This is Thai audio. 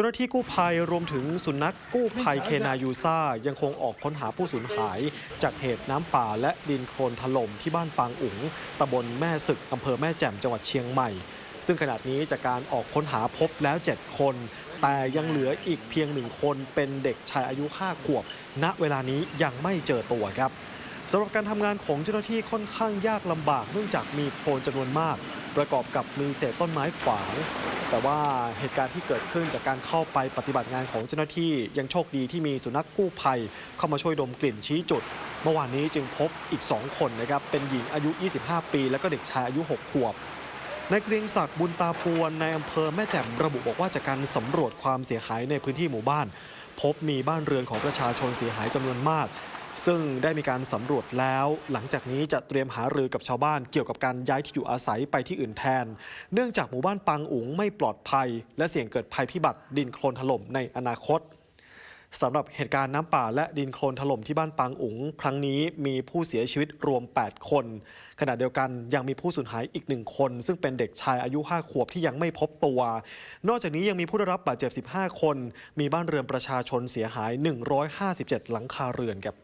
จ้าหน้าที่กู้ภัยรวมถึงสุนัขกู้ภัยเคนายูซ่า ยังคงออกค้นหาผู้สูญหาย จากเหตุน้ำป่าและดินโคลนถล่มที่บ้านปางอุ๋งตำบลแม่ศึกอำเภอแม่แจ่มจังหวัดเชียงใหม่ ซึ่งขณะนี้จากการออกค้นหาพบแล้ว 7 คน แต่ยังเหลืออีกเพียงหนึ่งคนเป็นเด็กชายอายุ 5 ขวบ ณเวลานี้ยังไม่เจอตัวครับสำหรับการทำงานของเจ้าหน้าที่ค่อนข้างยากลำบากเนื่องจากมีโคลนจำนวนมาก ประกอบกับมีเศษต้นไม้ขวาง แต่ว่าเหตุการณ์ที่เกิดขึ้นจากการเข้าไปปฏิบัติงานของเจ้าหน้าที่ยังโชคดีที่มีสุนัขกู้ภัย เข้ามาช่วยดมกลิ่นชี้จุด เมื่อวานนี้จึงพบอีก 2 คนนะครับ เป็นหญิงอายุ 25 ปี และก็เด็กชายอายุ 6 ขวบนายเกรียงศักดิ์บุญตาปวนในอำเภอแม่แจ่มระบุบอกว่าจากการสำรวจความเสียหายในพื้นที่หมู่บ้าน พบมีบ้านเรือนของประชาชนเสียหายจำนวนมาก ซึ่งได้มีการสำรวจแล้ว หลังจากนี้จะเตรียมหารือกับชาวบ้านเกี่ยวกับการย้ายที่อยู่อาศัยไปที่อื่นแทน เนื่องจากหมู่บ้านปังอุ๋งไม่ปลอดภัย และเสี่ยงเกิดภัยพิบัติดินโคลนถล่มในอนาคตสำหรับเหตุการณ์น้ำป่าและดินโคลนถล่มที่บ้านปางอุ๋ง ครั้งนี้มีผู้เสียชีวิตรวม 8 คน ขณะเดียวกันยังมีผู้สูญหายอีกหนึ่งคน ซึ่งเป็นเด็กชายอายุ 5 ขวบที่ยังไม่พบตัว นอกจากนี้ยังมีผู้ได้รับบาดเจ็บ 15 คน มีบ้านเรือนประชาชนเสียหาย 157 หลังคาเรือนครับ